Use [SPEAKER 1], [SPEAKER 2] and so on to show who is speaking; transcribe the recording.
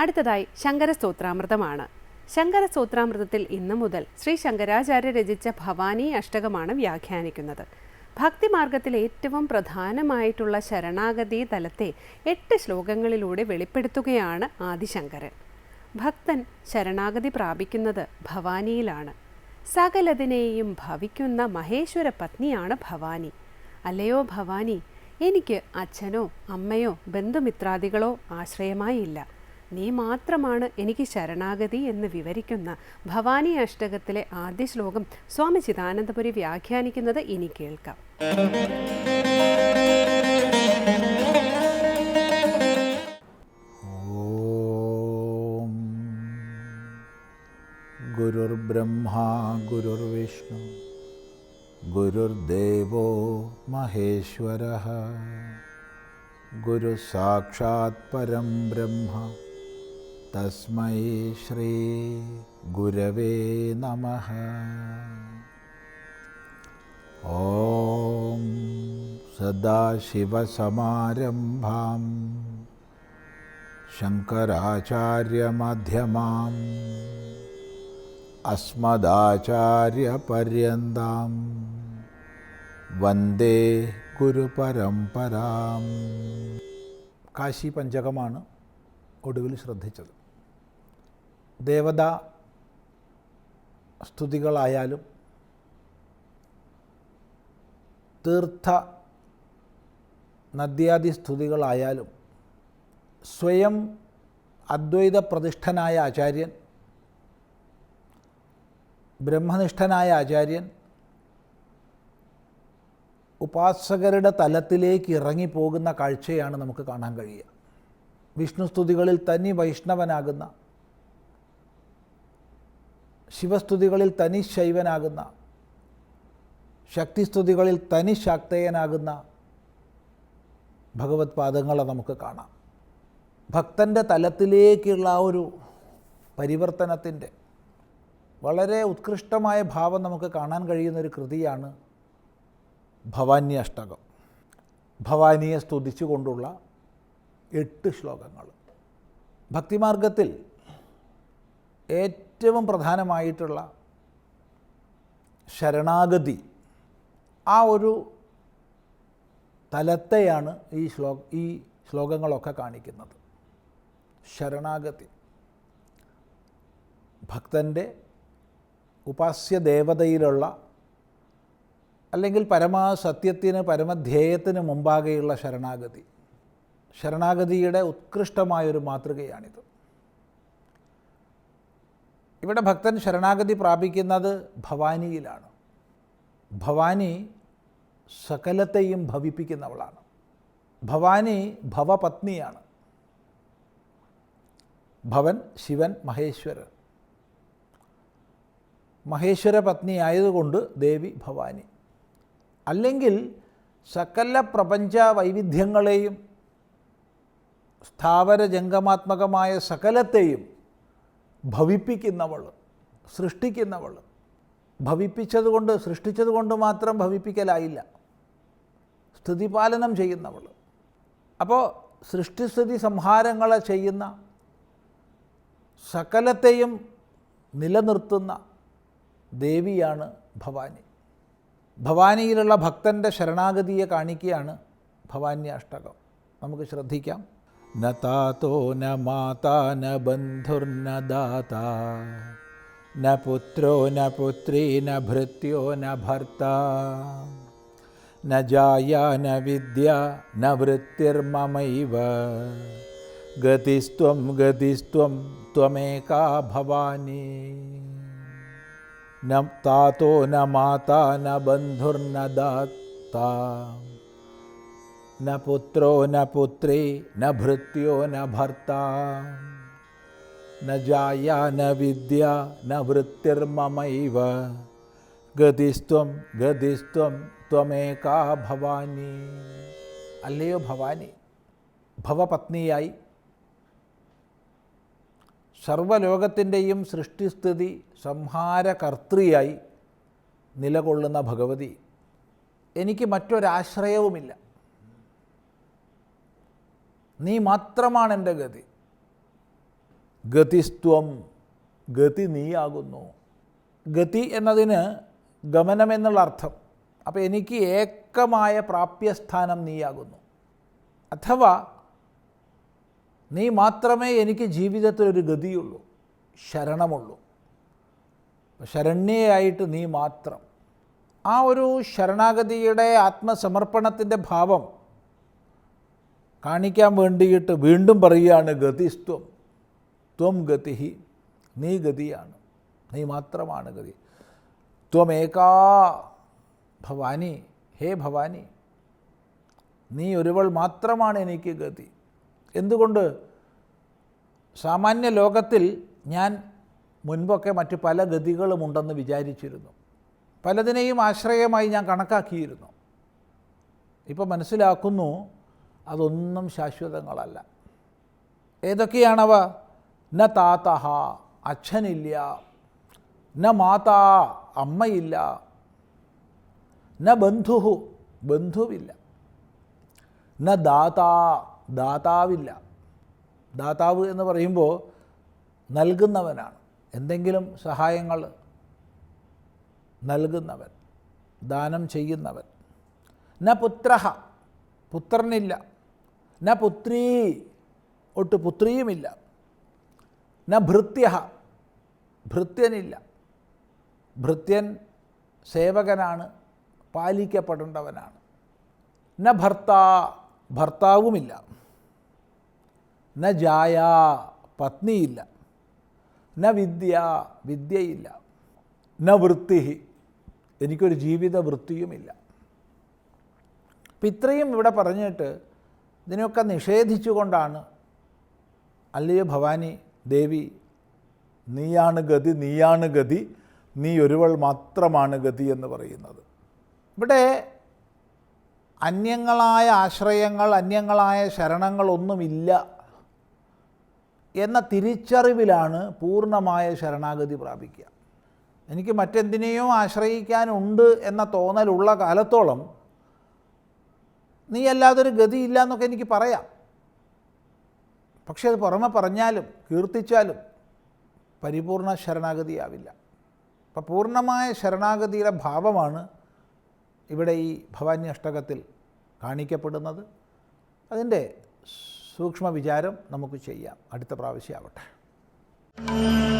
[SPEAKER 1] അടുത്തതായി ശങ്കരസ്തോത്രാമൃതമാണ്. ശങ്കരസ്തോത്രാമൃതത്തിൽ ഇന്നു മുതൽ ശ്രീ ശങ്കരാചാര്യ രചിച്ച ഭവാനി അഷ്ടകമാണ് വ്യാഖ്യാനിക്കുന്നത്. ഭക്തിമാർഗത്തിൽ ഏറ്റവും പ്രധാനമായിട്ടുള്ള ശരണാഗതി തലത്തെ എട്ട് ശ്ലോകങ്ങളിലൂടെ വെളിപ്പെടുത്തുകയാണ് ആദിശങ്കരൻ. ഭക്തൻ ശരണാഗതി പ്രാപിക്കുന്നത് ഭവാനിയിലാണ്. സകലതിനെയും ഭവിക്കുന്ന മഹേശ്വര പത്നിയാണ് ഭവാനി. അല്ലയോ ഭവാനി എനിക്ക് അച്ഛനോ അമ്മയോ ബന്ധുമിത്രാദികളോ ആശ്രയമായില്ല. നീ മാത്രമാണ് എനിക്ക് ശരണാഗതി എന്ന് വിവരിക്കുന്ന ഭവാനി അഷ്ടകത്തിലെ ആദ്യ ശ്ലോകം സ്വാമി ചിദാനന്ദപുരി വ്യാഖ്യാനിക്കുന്നത് ഇനി കേൾക്കാം.
[SPEAKER 2] ഗുരുർബ്രഹ്മാ ഗുരുർവിഷ്ണു ഗുരുദേവോ മഹേശ്വര ഗുരു സാക്ഷാത് പരം ബ്രഹ്മ തസ്മൈ ശ്രീ ഗുരവേ നമ. ഓം സദാശിവസമാരംഭാം ശങ്കരാചാര്യമധ്യമാം അസ്മദാചാര്യപര്യന്താം വന്ദേ ഗുരുപരംപരാം കാശി പഞ്ചകമാണ് ഒടുവിൽ ശ്രദ്ധിച്ചത്. ദേവത സ്തുതികളായാലും തീർത്ഥ നദ്യാദി സ്തുതികളായാലും സ്വയം അദ്വൈത പ്രതിഷ്ഠനായ ആചാര്യൻ ബ്രഹ്മനിഷ്ഠനായ ആചാര്യൻ ഉപാസകരുടെ തലത്തിലേക്ക് ഇറങ്ങിപ്പോകുന്ന കാഴ്ചയാണ് നമുക്ക് കാണാൻ കഴിയുക. വിഷ്ണു സ്തുതികളിൽ തനി വൈഷ്ണവനാകുന്ന ശിവസ്തുതികളിൽ തനി ശൈവനാകുന്ന ശക്തിസ്തുതികളിൽ തനി ശാക്തയനാകുന്ന ഭഗവത് പാദങ്ങളെ നമുക്ക് കാണാം. ഭക്തന്റെ തലത്തിലേക്കുള്ള ആ ഒരു പരിവർത്തനത്തിന്റെ വളരെ ഉത്കൃഷ്ടമായ ഭാവം നമുക്ക് കാണാൻ കഴിയുന്നൊരു കൃതിയാണ് ഭവാനി അഷ്ടകം ഭവാനിയെ സ്തുതിച്ചുകൊണ്ടുള്ള എട്ട് ശ്ലോകങ്ങൾ. ഭക്തിമാർഗത്തിൽ ഏറ്റവും പ്രധാനമായിട്ടുള്ള ശരണാഗതി ആ ഒരു തലത്തെയാണ് ഈ ശ്ലോ ഈ ശ്ലോകങ്ങളൊക്കെ കാണിക്കുന്നത്. ശരണാഗതി. ഭക്തന്റെ ഉപാസ്യ ദേവതയിലുള്ള അല്ലെങ്കിൽ പരമസത്യത്തിന് പരമധ്യേയത്തിന് മുമ്പാകെയുള്ള ശരണാഗതി. ശരണാഗതിയുടെ ഉത്കൃഷ്ടമായൊരു മാതൃകയാണിത്. ഇവിടെ ഭക്തൻ ശരണാഗതി പ്രാപിക്കുന്നത് ഭവാനിയിലാണ്. ഭവാനി സകലത്തെയും ഭവിപ്പിക്കുന്നവളാണ്. ഭവാനി ഭവപത്നിയാണ്. ഭവൻ ശിവൻ മഹേശ്വരൻ. മഹേശ്വര പത്നി ആയതുകൊണ്ട് ദേവി ഭവാനി. അല്ലെങ്കിൽ സകല പ്രപഞ്ച വൈവിധ്യങ്ങളെയും സ്ഥാവര ജംഗമാത്മകമായ സകലത്തെയും ഭവിപ്പിക്കുന്നവൾ സൃഷ്ടിക്കുന്നവൾ. ഭവിപ്പിച്ചതുകൊണ്ട് സൃഷ്ടിച്ചതുകൊണ്ട് മാത്രം ഭവിപ്പിക്കലായില്ല. സ്ഥിതിപാലനം ചെയ്യുന്നവൾ. അപ്പോൾ സൃഷ്ടിസ്ഥിതി സംഹാരങ്ങളെ ചെയ്യുന്ന സകലത്തെയും നിലനിർത്തുന്ന ദേവിയാണ് ഭവാനി. ഭവാനിയിലുള്ള ഭക്തന്റെ ശരണാഗതിയെ കാണിക്കുകയാണ് ഭവാനി അഷ്ടകം നമുക്ക് ശ്രദ്ധിക്കാം. न तातो न माता न बन्धुर्न दाता न पुत्रो न पुत्री न भृत्यो न भर्ता, न जाया न विद्या न वृत्तिर्ममैव। गतिस्त्वं गतिस्त्वं त्वमेका भवानी। न तातो न माता न बन्धुर्न दाता न पुत्रो न पुत्री न भृत्यो न भर्ता न जाया न विद्या न वृत्तिर्ममैव ഗതിസ്ത്വം ഗതിസ്ത്വം ത്വമേകാ ഭവാനി അല്ലയോ ഭവാനി ഭവപത്നിയായി സർവലോകത്തിൻ്റെയും സൃഷ്ടിസ്ഥിതി സംഹാരകർത്തൃയായി നിലകൊള്ളുന്ന ഭഗവതി എനിക്ക് മറ്റൊരാശ്രയവുമില്ല നീ മാത്രമാണ് എന്റെ ഗതി. ഗതിസ്ത്വം ഗതി നീയാകുന്നു. ഗതി എന്നതിന് ഗമനം എന്നുള്ള അർത്ഥം. അപ്പോൾ എനിക്ക് ഏക്കമായ പ്രാപ്യസ്ഥാനം നീയാകുന്നു. അഥവാ നീ മാത്രമേ എനിക്ക് ജീവിതത്തിലൊരു ഗതിയുള്ളൂ ശരണമുള്ളൂ. ശരണ്യയായിട്ട് നീ മാത്രം. ആ ഒരു ശരണാഗതിയുടെ ആത്മസമർപ്പണത്തിന്റെ ഭാവം കാണിക്കാൻ വേണ്ടിയിട്ട് വീണ്ടും പറയുകയാണ് ഗതിസ്ത്വം ത്വം. ഗതിഹി. നീ ഗതിയാണ്. നീ മാത്രമാണ് ഗതി. ത്വമേകാ ഭവാനി. ഹേ ഭവാനി. നീ ഒരുവൾ മാത്രമാണ് എനിക്ക് ഗതി. എന്തുകൊണ്ട്? സാമാന്യ ലോകത്തിൽ ഞാൻ മുൻപൊക്കെ മറ്റ് പല ഗതികളുമുണ്ടെന്ന് വിചാരിച്ചിരുന്നു. പലതിനെയും ആശ്രയമായി ഞാൻ കണക്കാക്കിയിരുന്നു. ഇപ്പോൾ മനസ്സിലാക്കുന്നു അതൊന്നും ശാശ്വതങ്ങളല്ല. ഏതൊക്കെയാണവ? ന താത്തഹ അച്ഛനില്ല. ന മാതാ അമ്മയില്ല. ന ബന്ധുഹു ബന്ധുവില്ല. ന ദാതാ ദാതാവില്ല. ദാതാവ് എന്ന് പറയുമ്പോൾ നൽകുന്നവനാണ്. എന്തെങ്കിലും സഹായങ്ങൾ നൽകുന്നവൻ ദാനം ചെയ്യുന്നവൻ. ന പുത്ര പുത്രനില്ല. ന പുത്രീ ഒട്ട് പുത്രിയുമില്ല. ന ഭൃത്യ ഭൃത്യനില്ല. ഭൃത്യൻ സേവകനാണ് പാലിക്കപ്പെടേണ്ടവനാണ്. ന ഭർത്താ ഭർത്താവുമില്ല. ന ജായ പത്നിയില്ല. ന വിദ്യ വിദ്യയില്ല. ന വൃത്തി എനിക്കൊരു ജീവിത വൃത്തിയുമില്ല അപ്പം ഇത്രയും ഇവിടെ പറഞ്ഞിട്ട് ഇതിനൊക്കെ നിഷേധിച്ചുകൊണ്ടാണ് അല്ലയോ ഭവാനി ദേവി നീയാണ് ഗതി നീയാണ് ഗതി നീ ഒരുവൾ മാത്രമാണ് ഗതി എന്ന് പറയുന്നത്. ഇവിടെ അന്യങ്ങളായ ആശ്രയങ്ങൾ അന്യങ്ങളായ ശരണങ്ങളൊന്നുമില്ല എന്ന തിരിച്ചറിവിലാണ് പൂർണമായ ശരണാഗതി പ്രാപിക്കുക. എനിക്ക് മറ്റെന്തിനെയോ ആശ്രയിക്കാനുണ്ട് എന്ന തോന്നലുള്ള കാലത്തോളം നീ അല്ലാതൊരു ഗതിയില്ല എന്നൊക്കെ എനിക്ക് പറയാം. പക്ഷേ അത് പുറമെ പറഞ്ഞാലും കീർത്തിച്ചാലും പരിപൂർണ ശരണാഗതിയാവില്ല. അപ്പം പൂർണമായ ശരണാഗതിയുടെ ഭാവമാണ് ഇവിടെ ഈ ഭവാനി അഷ്ടകത്തിൽ കാണിക്കപ്പെടുന്നത്. അതിന്റെ സൂക്ഷ്മ വിചാരം നമുക്ക് ചെയ്യാം. അടുത്ത പ്രാവശ്യം പ്രാവശ്യമാവട്ടെ